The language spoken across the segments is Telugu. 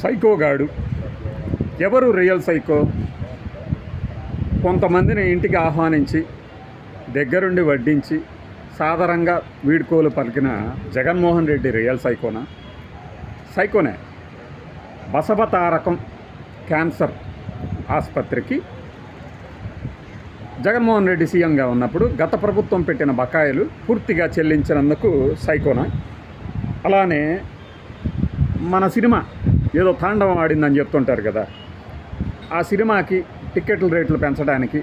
సైకోగాడు ఎవరు రియల్ సైకో? కొంతమందిని ఇంటికి ఆహ్వానించి దగ్గరుండి వడ్డించి సాధారణంగా వీడ్కోలు పలికిన జగన్మోహన్ రెడ్డి రియల్ సైకోనా? సైకోనే. బసవతారకం క్యాన్సర్ ఆసుపత్రికి జగన్మోహన్ రెడ్డి సీఎంగా ఉన్నప్పుడు గత ప్రభుత్వం పెట్టిన బకాయిలు పూర్తిగా చెల్లించినందుకు సైకోనా? అలానే మన సినిమా ఏదో తాండవం ఆడిందని చెప్తుంటారు కదా. ఆ సినిమాకి టికెట్ల రేట్లు పెంచడానికి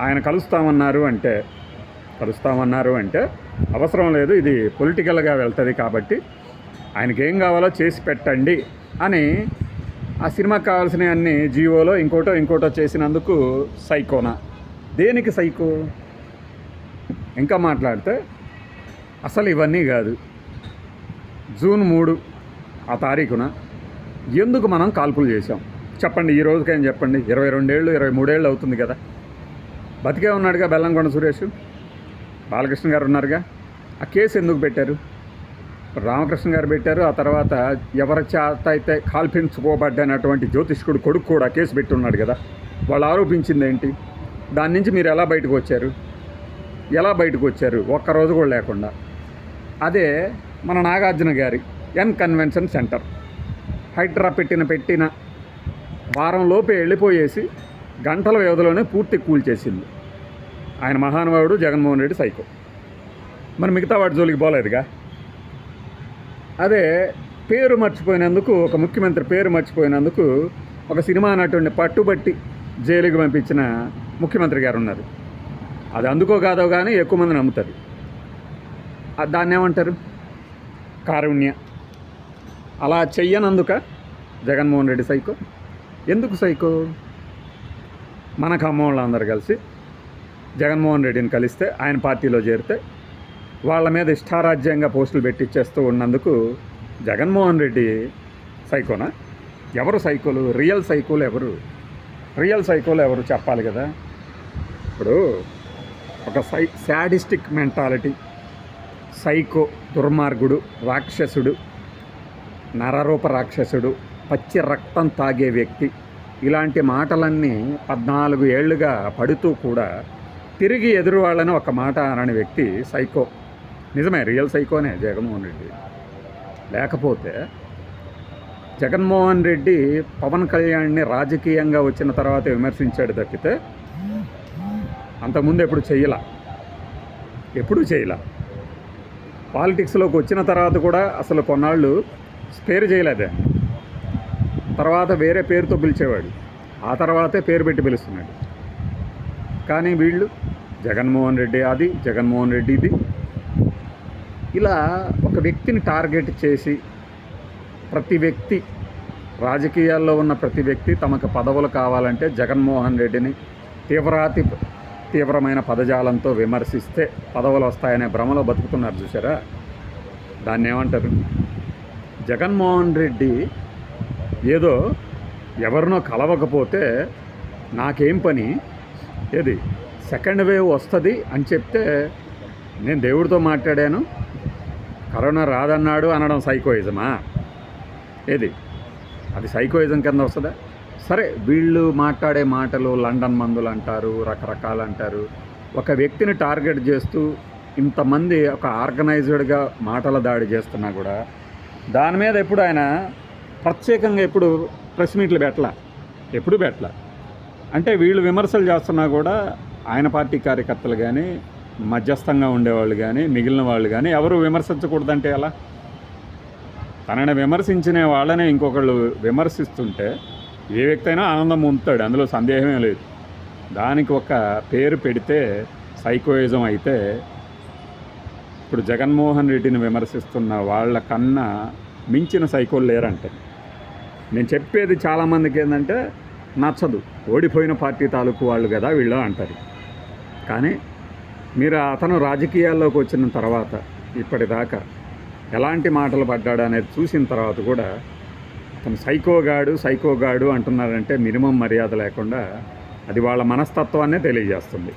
ఆయన కలుస్తామన్నారు అంటే కలుస్తామన్నారు అంటే అవసరం లేదు ఇది పొలిటికల్గా వెళ్తుంది కాబట్టి ఆయనకి ఏం కావాలో చేసి పెట్టండి అని ఆ సినిమాకి కావాల్సిన అన్ని జియోలో ఇంకోటో ఇంకోటో చేసినందుకు సైకోనా. దేనికి సైకో? ఇంకా మాట్లాడితే అసలు ఇవన్నీ కాదు. జూన్ మూడు ఆ తారీఖున ఎందుకు మనం కాల్పులు చేశాం? చెప్పండి ఈ రోజుకైనా చెప్పండి? ఇరవై రెండేళ్ళు ఇరవై మూడేళ్ళు అవుతుంది కదా. బతికే ఉన్నాడుగా బెల్లంకొండ సురేష్? బాలకృష్ణ గారు ఉన్నారుగా? ఆ కేసు ఎందుకు పెట్టారు? రామకృష్ణ గారు పెట్టారు ఆ తర్వాత ఎవరి చేత అయితే కాల్పించుకోబడ్డనటువంటి జ్యోతిష్కుడు కొడుకు కూడా కేసు పెట్టి ఉన్నాడు కదా. వాళ్ళు ఆరోపించింది ఏంటి? దాని నుంచి మీరు ఎలా బయటకు వచ్చారు? ఎలా బయటకు వచ్చారు? ఒక్కరోజు కూడా లేకుండా. అదే మన నాగార్జున గారి ఎన్ కన్వెన్షన్ సెంటర్. హైడ్రా పెట్టిన పెట్టిన వారం లోపే వెళ్ళిపోయేసి గంటల వ్యవధిలోనే పూర్తి కూల్చేసింది ఆయన మహానుభావుడు జగన్మోహన్ రెడ్డి సైకో. మరి మిగతా వాటి జోలికి పోలేదుగా? అదే పేరు మర్చిపోయినందుకు ఒక ముఖ్యమంత్రి పేరు మర్చిపోయినందుకు ఒక సినిమా నటుడిని పట్టుబట్టి జైలుకి పంపించిన ముఖ్యమంత్రి గారు ఉన్నారు. అది అందుకో కాదో కానీ ఎక్కువ మంది నమ్ముతారు. దాన్ని ఏమంటారు? కారుణ్య. అలా చెయ్యనందుక జగన్మోహన్ రెడ్డి సైకో. ఎందుకు సైకో? మన ఖమ్మంలో అందరు కలిసి జగన్మోహన్ రెడ్డిని కలిస్తే ఆయన పార్టీలో చేరితే వాళ్ళ మీద ఇష్టారాజ్యంగా పోస్టులు పెట్టిచ్చేస్తూ ఉన్నందుకు జగన్మోహన్ రెడ్డి సైకోనా? ఎవరు సైకోలు? రియల్ సైకోలు ఎవరు? రియల్ సైకోలు ఎవరు చెప్పాలి కదా? ఇప్పుడు ఒక సై శాడిస్టిక్ మెంటాలిటీ సైకో దుర్మార్గుడు రాక్షసుడు నరరూప రాక్షసుడు పచ్చి రక్తం తాగే వ్యక్తి. ఇలాంటి మాటలన్నీ పద్నాలుగు ఏళ్ళుగా పడుతూ కూడా తిరిగి ఎదురు వాళ్ళని ఒక మాట అనని వ్యక్తి సైకో. నిజమే రియల్ సైకోనే జగన్మోహన్ రెడ్డి. లేకపోతే జగన్మోహన్ రెడ్డి పవన్ కళ్యాణ్ని రాజకీయంగా వచ్చిన తర్వాత విమర్శించాడు తప్పితే అంతకుముందు ఎప్పుడు చేయలా? ఎప్పుడూ చేయలా? పాలిటిక్స్లోకి వచ్చిన తర్వాత కూడా అసలు కొన్నాళ్ళు పేరు చేయలేదే. తర్వాత వేరే పేరుతో పిలిచేవాడు. ఆ తర్వాతే పేరు పెట్టి పిలుస్తున్నాడు. కానీ వీళ్ళు జగన్మోహన్ రెడ్డి అది జగన్మోహన్ రెడ్డి ఇది. ఇలా ఒక వ్యక్తిని టార్గెట్ చేసి ప్రతి వ్యక్తి రాజకీయాల్లో ఉన్న ప్రతి వ్యక్తి తమకు పదవులు కావాలంటే జగన్మోహన్ రెడ్డిని తీవ్రాతి తీవ్రమైన పదజాలంతో విమర్శిస్తే పదవులు వస్తాయనే భ్రమలో బతుకుతున్నారు చూసారా దాన్ని ఏమంటారు జగన్మోహన్ రెడ్డి ఏదో ఎవరినో కలవకపోతే నాకేం పని? ఏది సెకండ్ వేవ్ వస్తుంది అని చెప్తే నేను దేవుడితో మాట్లాడాను. కరోనా రాదన్నాడు అనడం సైకోయిజమా? ఏది అది సైకోయిజం కింద వస్తుందా? సరే వీళ్ళు మాట్లాడే మాటలు లండన్ మందులు అంటారు రకరకాలు అంటారు. ఒక వ్యక్తిని టార్గెట్ చేస్తూ ఇంతమంది ఒక ఆర్గనైజ్డ్గా మాటల దాడి చేస్తున్నా కూడా దాని మీద ఎప్పుడు ఆయన ప్రత్యేకంగా ఎప్పుడు ప్రెస్ మీట్లు పెట్టలా? ఎప్పుడు పెట్టలా? అంటే వీళ్ళు విమర్శలు చేస్తున్నా కూడా ఆయన పార్టీ కార్యకర్తలు కానీ మధ్యస్థంగా ఉండేవాళ్ళు కానీ మిగిలిన వాళ్ళు కానీ ఎవరు విమర్శించకూడదంటే ఎలా? తనని విమర్శించిన వాళ్ళనే ఇంకొకళ్ళు విమర్శిస్తుంటే ఏ వ్యక్తి అయినా ఆనందం పొందుతాడు అందులో సందేహమే లేదు. దానికి ఒక పేరు పెడితే సైకోయిజం అయితే ఇప్పుడు జగన్మోహన్ రెడ్డిని విమర్శిస్తున్న వాళ్ళ కన్నా మించిన సైకోలు లేరంటే. నేను చెప్పేది చాలామందికి ఏంటంటే నచ్చదు. ఓడిపోయిన పార్టీ తాలూకు వాళ్ళు కదా వీళ్ళు అంటారు. కానీ మీరు అతను రాజకీయాల్లోకి వచ్చిన తర్వాత ఇప్పటిదాకా ఎలాంటి మాటలు పడ్డాడు అనేది చూసిన తర్వాత కూడా అతను సైకోగాడు సైకోగాడు అంటున్నారంటే మినిమం మర్యాద లేకుండా అది వాళ్ళ మనస్తత్వాన్నే తెలియజేస్తుంది.